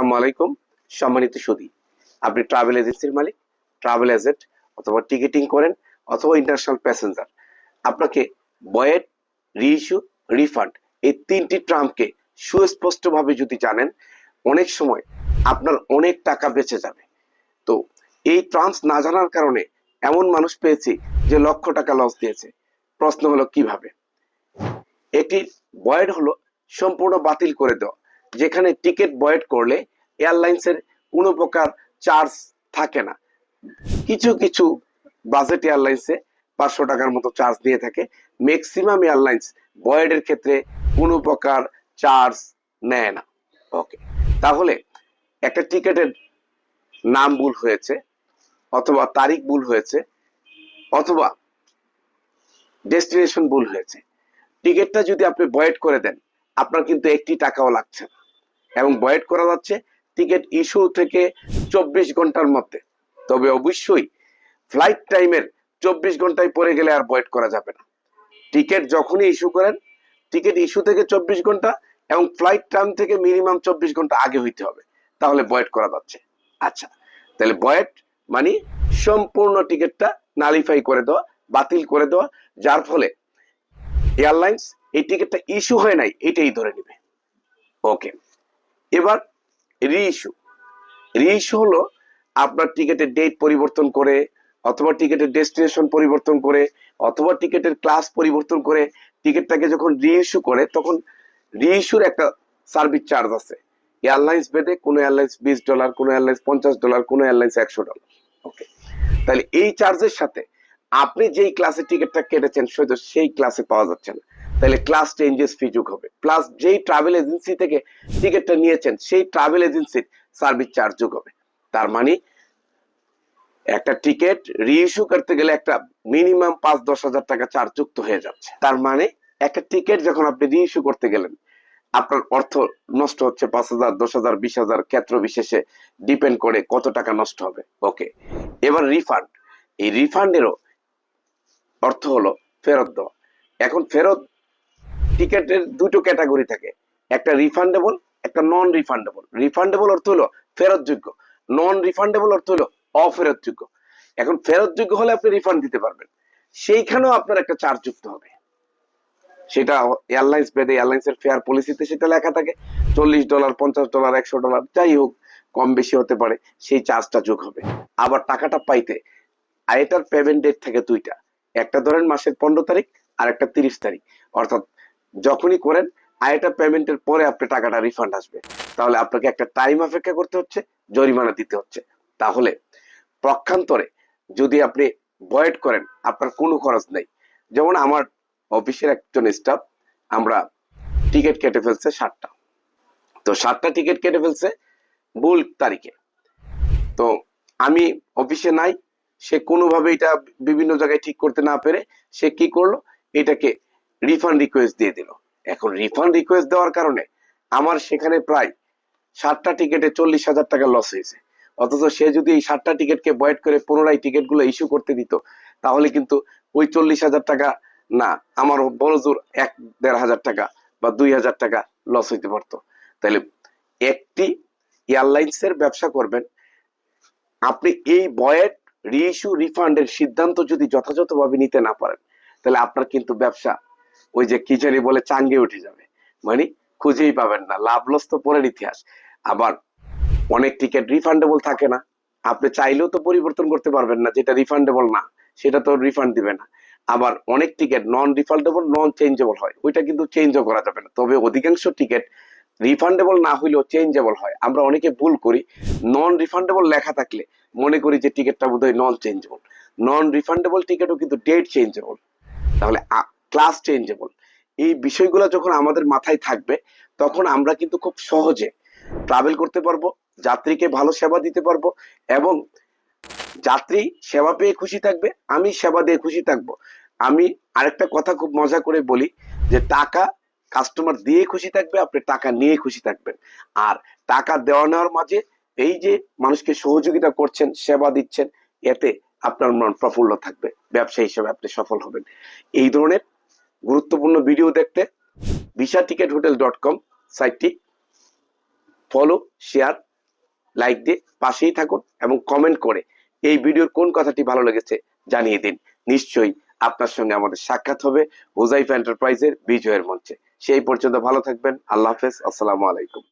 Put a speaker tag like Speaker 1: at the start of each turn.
Speaker 1: আলাইকুম, সম্মানিত সুদী। আপনি ট্রাভেল এজেন্সির মালিক ট্রাভেল এজেন্ট অথবা টিকিটিং করেন অথবা ইন্টারন্যাশনাল প্যাসেঞ্জার আপনাকে বয়েট রিইস্যু রিফান্ড এই তিনটি ট্রাম্পকে সুস্পষ্টভাবে যদি জানেন, অনেক সময় আপনার অনেক টাকা বেঁচে যাবে। তো এই ট্রাম্পস না জানার কারণে এমন মানুষ পেয়েছি যে লক্ষ টাকা লস দিয়েছে। প্রশ্ন হলো কীভাবে? এটি বয়েড হলো সম্পূর্ণ বাতিল করে দেওয়া। যেখানে টিকিট বয়েড করলে এয়ারলাইন্সের কোনো প্রকার চার্জ থাকে না। কিছু কিছু বাজেট এয়ারলাইন্সে পাঁচশো টাকার মতো চার্জ দিয়ে থাকে। ম্যাক্সিমাম এয়ারলাইন্স বয়েডের ক্ষেত্রে কোনো প্রকার চার্জ নেয় না। ওকে তাহলে একটা টিকিটের নাম ভুল হয়েছে, অথবা তারিখ ভুল হয়েছে, অথবা ডেস্টিনেশন ভুল হয়েছে। টিকিটটা যদি আপনি বয়েড করে দেন, আপনার কিন্তু একটি টাকাও লাগছে না। এবং বয়েড করা যাচ্ছে টিকিট ইস্যু থেকে চব্বিশ ঘণ্টার মধ্যে। তবে অবশ্যই ফ্লাইট টাইমের চব্বিশ ঘন্টায় পরে গেলে আর বয়েড করা যাবে না। টিকিট যখনই ইস্যু করেন, টিকিট ইস্যু থেকে চব্বিশ ঘণ্টা এবং ফ্লাইট টাইম থেকে মিনিমাম চব্বিশ ঘণ্টা আগে হইতে হবে। তাহলে বয়েড করা যাচ্ছে। আচ্ছা তাহলে বয়েড মানে সম্পূর্ণ টিকিটটা নালিফাই করে দেওয়া, বাতিল করে দেওয়া, যার ফলে এয়ারলাইন্স এই টিকিটটা ইস্যু হয় নাই, এটাই ধরে নেবে। ওকে। এবার রি ইস্যু রি ইস্যু হলো আপনার টিকিটের ডেট পরিবর্তন করে, অথবা টিকিটের ডেস্টিনেশন পরিবর্তন করে, অথবা টিকিটের ক্লাস পরিবর্তন করে টিকিটটাকে যখন রি ইস্যু করে, তখন রি ইস্যুর একটা সার্ভিস চার্জ আছে। এয়ারলাইন্স বেদে কোনো এয়ারলাইন্স বিশ ডলার কোনো এয়ারলাইন্স পঞ্চাশ ডলার কোনো এয়ারলাইন্স একশো ডলার ওকে তাহলে এই চার্জের সাথে আপনি যেই ক্লাসে টিকিটটা কেটেছেন সেই ক্লাসে পাওয়া যাচ্ছে না। তাহলে ক্লাস চেঞ্জেস ফি যোগ হবে। প্লাস যেই ট্রাভেল এজেন্সি থেকে টিকিটটা নিয়েছেন, সেই ট্রাভেল এজেন্সির সার্ভিস চার্জ যোগ হবে। তার মানে একটা টিকিট রিইস্যু করতে গেলে একটা মিনিমাম পাঁচ দশ হাজার টাকা চার্জ যুক্ত হয়ে যাচ্ছে। তার মানে একটা টিকিট যখন আপনি রিইস্যু করতে গেলেন, আপনার অর্থ নষ্ট হচ্ছে পাঁচ হাজার, দশ হাজার, বিশ হাজার ক্ষেত্র বিশেষে ডিপেন্ড করে কত টাকা নষ্ট হবে। ওকে এবার রিফান্ড এই রিফান্ডেরও অর্থ হলো ফেরত দেওয়া। এখন ফেরত টিকেটের দুটো ক্যাটাগরি থাকে। একটা রিফান্ডেবল একটা নন রিফান্ডেবল রিফান্ডেবল অর্থ হলো ফেরতযোগ্য। নন রিফান্ডেবল অর্থ হলো অফেরতযোগ্য। এখন ফেরতযোগ্য হলে আপনি রিফান্ড দিতে পারবেন। সেইখানেও আপনার একটা চার্জ যুক্ত হবে। সেটা এয়ারলাইন্স বেদে এয়ারলাইন্সের ফেয়ার পলিসিতে সেটা লেখা থাকে। চল্লিশ ডলার পঞ্চাশ ডলার একশো ডলার যাই হোক, কম বেশি হতে পারে, সেই চার্জটা যোগ হবে। আবার টাকাটা পাইতে এটার পেমেন্ট ডেট থাকে দুইটা। একটা ধরেন মাসের পনেরো তারিখ, আর একটা তিরিশ তারিখ। অর্থাৎ যখনই করেন আয়টা পেমেন্টের পরে আপনার টাকাটা রিফান্ড আসবে। তাহলে আপনাকে একটা টাইম অপেক্ষা করতে হচ্ছে, জরিমানা দিতে হচ্ছে। তাহলে পক্ষান্তরে যদি আপনি বয়েড করেন, আপনার কোনো খরচ নেই। যেমন আমার অফিসের একজন স্টাফ আমরা টিকিট কেটে ফেলছে সাতটা। তো সাতটা টিকিট কেটে ফেলছে ভুল তারিখে। তো আমি অফিসে নাই, সে কোনোভাবে এটা বিভিন্ন জায়গায় ঠিক করতে না পেরে সে কি করল? এটাকে রিফান্ড রিকোয়েস্ট দিয়ে দিল। এখন রিফান্ড রিকোয়েস্ট দেওয়ার কারণে আমার সেখানে প্রায় সাতটা টিকিটে চল্লিশ হাজার টাকা লস হয়েছে। অথচ সে যদি এই সাতটা টিকিটকে বয়েড করে পুনরায় টিকিটগুলো ইস্যু করতে দিত, তাহলে কিন্তু ওই চল্লিশ হাজার টাকা না, আমার বড় জোর এক দেড় হাজার টাকা বা দুই হাজার টাকা লস হইতে পারতো। তাহলে একটি এয়ারলাইন্সের ব্যবসা করবেন, আপনি এই বয়েড রিইস্যু রিফান্ডের সিদ্ধান্ত যদি যথাযথভাবে নিতে না পারেন, তাহলে আপনার কিন্তু ব্যবসা ওই যে কি জানি বলে চাঙ্গে উঠে যাবে। মানে খুঁজেই পাবেন না। লাভ লস তো পরের ইতিহাস। আবার অনেক টিকিট রিফান্ডেবল থাকে না। আপনি চাইলেও তো পরিবর্তন করতে পারবেন না। যেটা রিফান্ডেবল না, সেটা তো রিফান্ড দিবে না। আবার অনেক ticket non refundable non changeable হয়। ওইটা কিন্তু চেঞ্জও করা যাবে না। তবে অধিকাংশ টিকিট রিফান্ডেবল না হইলেও চেঞ্জেবল হয়। আমরা অনেকে ভুল করি। নন রিফান্ডেবল লেখা থাকলে মনে করি যে টিকিটটা বোধহয় নন চেঞ্জেবল নন রিফান্ডেবল টিকিটও কিন্তু ডেট চেঞ্জেবল তাহলে ক্লাস চেঞ্জেবল এই বিষয়গুলো যখন আমাদের মাথায় থাকবে, তখন আমরা কিন্তু খুব সহজে ট্রাভেল করতে পারব, যাত্রীকে ভালো সেবা দিতে পারব এবং যাত্রী সেবা পেয়ে খুশি থাকবে, আমি সেবা দিয়ে খুশি থাকব। আমি আরেকটা কথা খুব মজা করে বলি যে টাকা কাস্টমার দিয়ে খুশি থাকবে, আপনি টাকা নিয়ে খুশি থাকবেন। আর টাকা দেওয়া নেওয়ার মাঝে এই যে মানুষকে সহযোগিতা করছেন, সেবা দিচ্ছেন, এতে আপনার মন প্রফুল্ল থাকবে ব্যবসা হিসেবে আপনি সফল হবেন। এই ধরনের গুরুত্বপূর্ণ ভিডিও দেখতে visa ticket hotel dot com সাইটটি ফলো শেয়ার লাইক দিয়ে পাশেই থাকুন এবং কমেন্ট করে এই ভিডিওর কোন কথাটি ভালো লেগেছে জানিয়ে দিন। নিশ্চয়ই আপনার সঙ্গে আমাদের সাক্ষাৎ হবে হুজাইফ এন্টারপ্রাইজের বিজয়ের মঞ্চে। সেই পর্যন্ত ভালো থাকবেন। আল্লাহ হাফেজ। আসসালামু আলাইকুম।